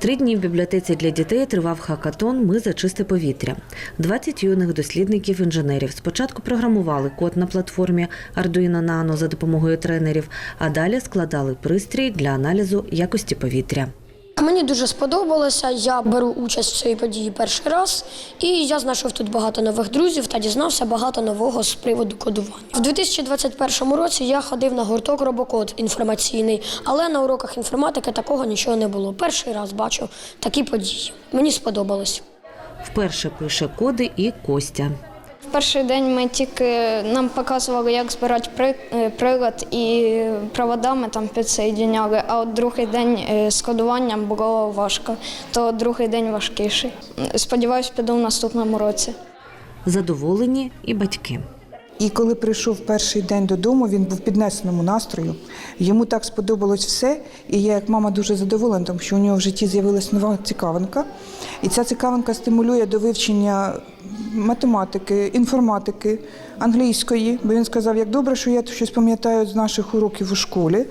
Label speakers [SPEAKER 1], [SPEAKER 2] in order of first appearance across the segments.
[SPEAKER 1] Три дні в бібліотеці для дітей тривав хакатон Ми за чисте повітря. 20 юних дослідників інженерів спочатку програмували код на платформі Arduino Nano за допомогою тренерів, а далі складали пристрій для аналізу якості повітря.
[SPEAKER 2] Мені дуже сподобалося. Я беру участь в цій події перший раз, і я знайшов тут багато нових друзів та дізнався багато нового з приводу кодування. В 2021 році я ходив на гурток робокод інформаційний, але на уроках інформатики такого нічого не було. Перший раз бачу такі події. Мені сподобалось.
[SPEAKER 1] Вперше пише коди і Костя.
[SPEAKER 3] Перший день ми тільки нам показували, як збирати при- е, прилад і проводами там підсоєдіняли, а от другий день е, з кодуванням було важко, то другий день важкіший. Сподіваюсь, піду в наступному році.
[SPEAKER 1] Задоволені і батьки.
[SPEAKER 4] І коли прийшов перший день додому, він був піднесеному настрою. Йому так сподобалось все. І я, як мама, дуже задоволена, тому що у нього в житті з'явилась нова цікавинка. І ця цікавинка стимулює до вивчення математики, інформатики, англійської. Бо він сказав, як добре, що я щось пам'ятаю з наших уроків у школі.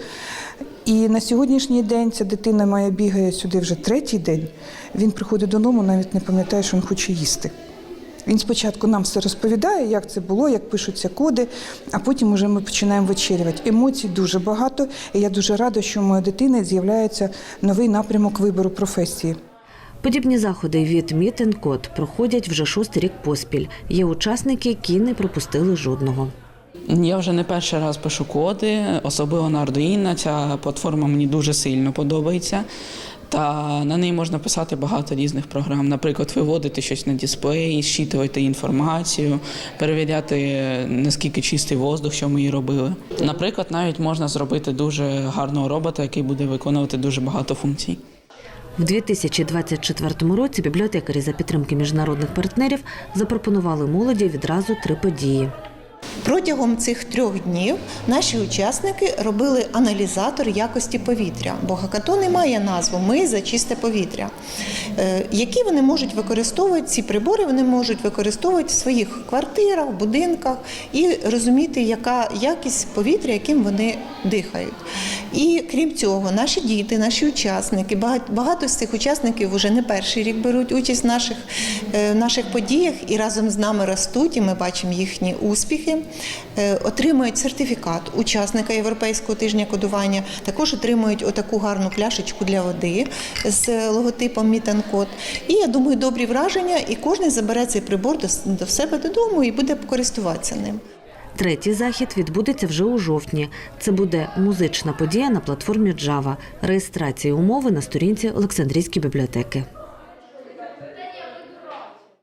[SPEAKER 4] І на сьогоднішній день ця дитина моя бігає сюди вже третій день. Він приходить додому, навіть не пам'ятає, що він хоче їсти. Він спочатку нам все розповідає, як це було, як пишуться коди, а потім уже ми починаємо вечерювати. Емоцій дуже багато, і я дуже рада, що у моєї дитини з'являється новий напрямок вибору професії.
[SPEAKER 1] Подібні заходи від Meet Код проходять вже шостий рік поспіль. Є учасники, які не пропустили жодного.
[SPEAKER 5] Я вже не перший раз пишу коди, особливо на Arduino. Ця платформа мені дуже сильно подобається. Та на неї можна писати багато різних програм. Наприклад, виводити щось на дисплей, щитувати інформацію, перевіряти, наскільки чистий воздух, що ми її робили. Наприклад, навіть можна зробити дуже гарного робота, який буде виконувати дуже багато функцій.
[SPEAKER 1] В 2024 році бібліотекарі за підтримки міжнародних партнерів запропонували молоді відразу три події.
[SPEAKER 6] Протягом цих трьох днів наші учасники робили аналізатор якості повітря, бо гакатон і має назву Ми за чисте повітря. Е, Які вони можуть використовувати ці прибори, вони можуть використовувати в своїх квартирах, будинках і розуміти, яка якість повітря, яким вони дихають. І крім цього, наші діти, наші учасники, багато з цих учасників вже не перший рік беруть участь в наших, е, в наших подіях і разом з нами ростуть, і ми бачимо їхні успіхи. Е, Отримують сертифікат учасника Європейського тижня кодування, також отримують отаку гарну пляшечку для води з логотипом Мітанкод. І я думаю, добрі враження, і кожен забере цей прибор до, себе додому і буде користуватися ним.
[SPEAKER 1] Третій захід відбудеться вже у жовтні. Це буде музична подія на платформі Java. Реєстрація умови на сторінці Олександрійської бібліотеки.